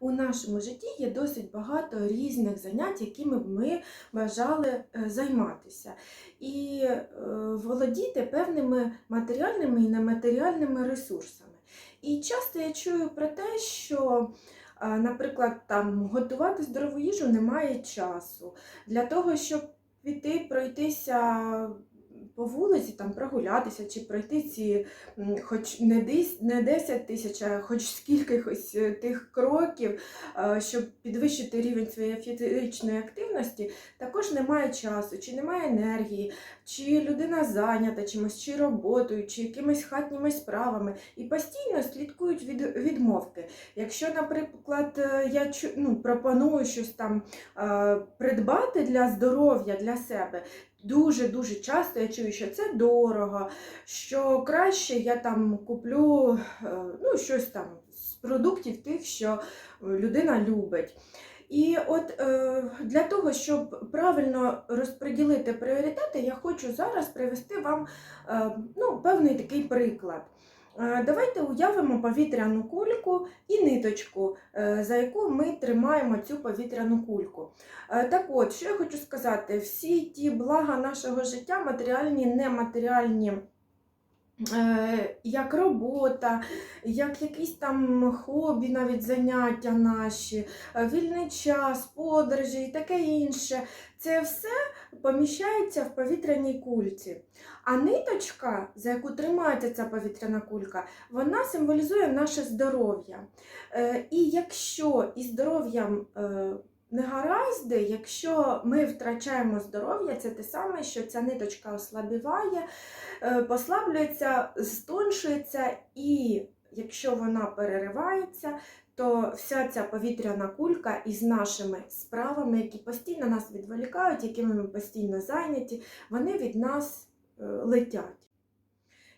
у нашому житті є досить багато різних занять, якими б ми бажали е, займатися. І е, володіти певними матеріальними і нематеріальними ресурсами. І часто я чую про те, що, е, наприклад, там готувати здорову їжу немає часу для того, щоб піти пройтися по вулиці, там прогулятися чи пройти ці хоч не десь не 10 тисяч, а хоч скількись е, тих кроків, е, щоб підвищити рівень своєї фізичної активності, також немає часу, чи немає енергії, чи людина зайнята чимось, чи роботою, чи якимись хатніми справами, і постійно слідкують від відмовки. Якщо, наприклад, е, я ну, пропоную щось там е, придбати для здоров'я для себе. Дуже-дуже часто я чую, що це дорого, що краще я там куплю е, ну, щось там з продуктів тих, що людина любить. І от е, для того, щоб правильно розподілити пріоритети, я хочу зараз привести вам е, ну, певний такий приклад. Е, Давайте уявимо повітряну кульку і ниточку, за яку ми тримаємо цю повітряну кульку. Так от, що я хочу сказати, всі ті блага нашого життя, матеріальні, нематеріальні, як робота, як якісь там хобі, навіть заняття наші, е, вільний час, подорожі і таке інше, це все поміщається в повітряній кульці. А ниточка, за яку тримається ця повітряна кулька, вона символізує наше здоров'я. Е, І якщо із здоров'ям е, негаразди, якщо ми втрачаємо здоров'я, це те саме, що ця ниточка ослабіває, е, послаблюється, стоншується, і якщо вона переривається, то вся ця повітряна кулька із нашими справами, які постійно нас відволікають, якими ми постійно зайняті, вони від нас е, летять.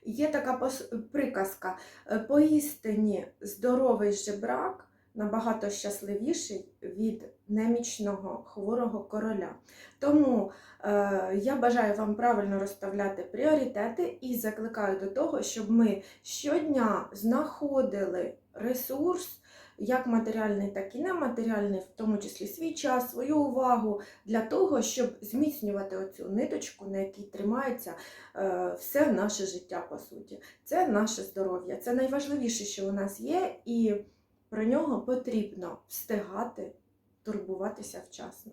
Є така приказка: е, поістині здоровий жебрак набагато щасливіший від немічного хворого короля. Тому е, я бажаю вам правильно розставляти пріоритети і закликаю до того, щоб ми щодня знаходили ресурс, як матеріальний, так і нематеріальний, в тому числі свій час, свою увагу для того, щоб зміцнювати оцю ниточку, на якій тримається е, все наше життя, по суті. Це наше здоров'я. Це найважливіше, що у нас є, і про нього потрібно встигати турбуватися вчасно.